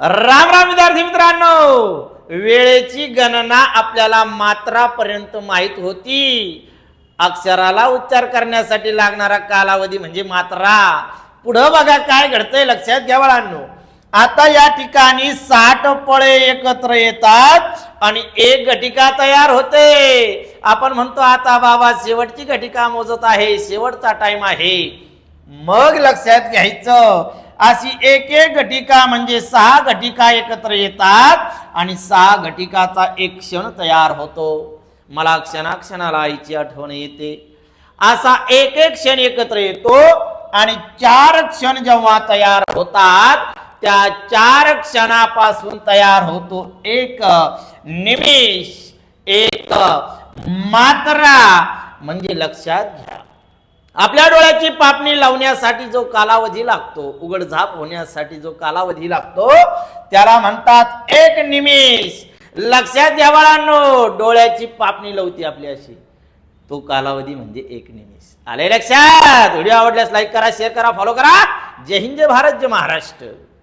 राम राम विद्यार्थी मित्रांनो. वेळेची गणना आपल्याला मात्रापर्यंत माहीत होती. अक्षराला उच्चार करण्यासाठी लागणारा कालावधी म्हणजे मात्रा. पुढं बघा काय घडतंय लक्षात घ्या बाळांनो. आता या ठिकाणी साठ पळे एकत्र येतात आणि एक घटिका तयार होते. आपण म्हणतो आता बाबा शेवटची घटिका मोजत आहे. शेवटचा टाइम आहे. मग लक्षात घ्यायचं. अशी एक एक घटिका म्हणजे सहा घटिका एकत्र येतात आणि सहा घटिकाचा एक क्षण तयार होतो. मला क्षणाक्षणाला आईची आठवण येते. असा एक एक क्षण एकत्र येतो आणि चार क्षण जेव्हा तयार होतात त्या चार क्षणापासून तयार होतो एक निमिष एक मात्रा. म्हणजे लक्षात घ्या. आपल्या डोळ्याची पापणी लावण्यासाठी जो कालावधी लागतो उघडझाप होण्यासाठी जो कालावधी लागतो त्याला म्हणतात एक निमिष. लक्षात घ्या बाळांनो डोळ्याची पापणी लावती आपली अशी तो कालावधी म्हणजे एक निमिष. आले लक्षात? व्हिडिओ आवडल्यास लाईक करा शेअर करा फॉलो करा. जय हिंद जय भारत जय महाराष्ट्र.